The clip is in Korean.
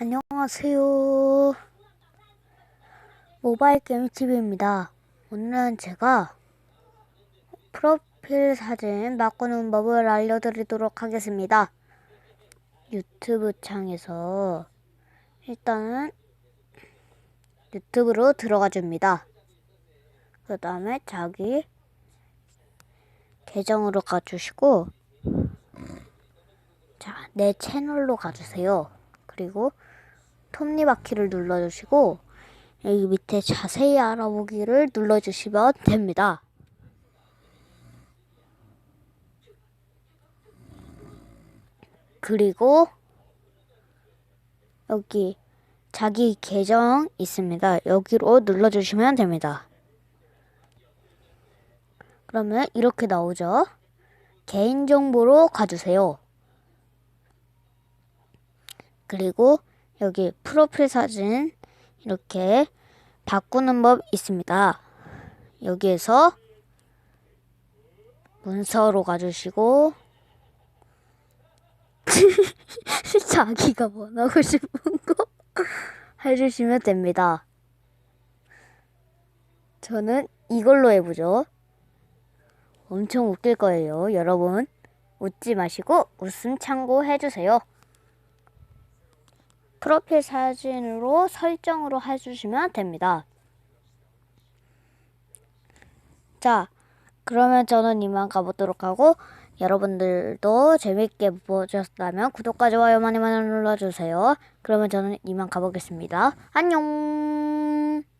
안녕하세요. 모바일 게임 TV입니다. 오늘은 제가 프로필 사진 바꾸는 법을 알려드리도록 하겠습니다. 유튜브 창에서 일단은 유튜브로 들어가 줍니다. 그 다음에 자기 계정으로 가주시고 자, 내 채널로 가주세요. 그리고 톱니바퀴를 눌러주시고 여기 밑에 자세히 알아보기를 눌러주시면 됩니다. 그리고 여기 자기 계정 있습니다. 여기로 눌러주시면 됩니다. 그러면 이렇게 나오죠. 개인정보로 가주세요. 그리고 여기 프로필 사진 이렇게 바꾸는 법 있습니다. 여기에서 문서로 가주시고 자기가 원하고 싶은 거 해주시면 됩니다. 저는 이걸로 해보죠. 엄청 웃길 거예요, 여러분. 웃지 마시고 웃음 참고 해주세요. 프로필 사진으로 설정으로 해주시면 됩니다. 자, 그러면 저는 이만 가보도록 하고 여러분들도 재밌게 보셨다면 구독과 좋아요 많이 많이 눌러주세요. 그러면 저는 이만 가보겠습니다. 안녕!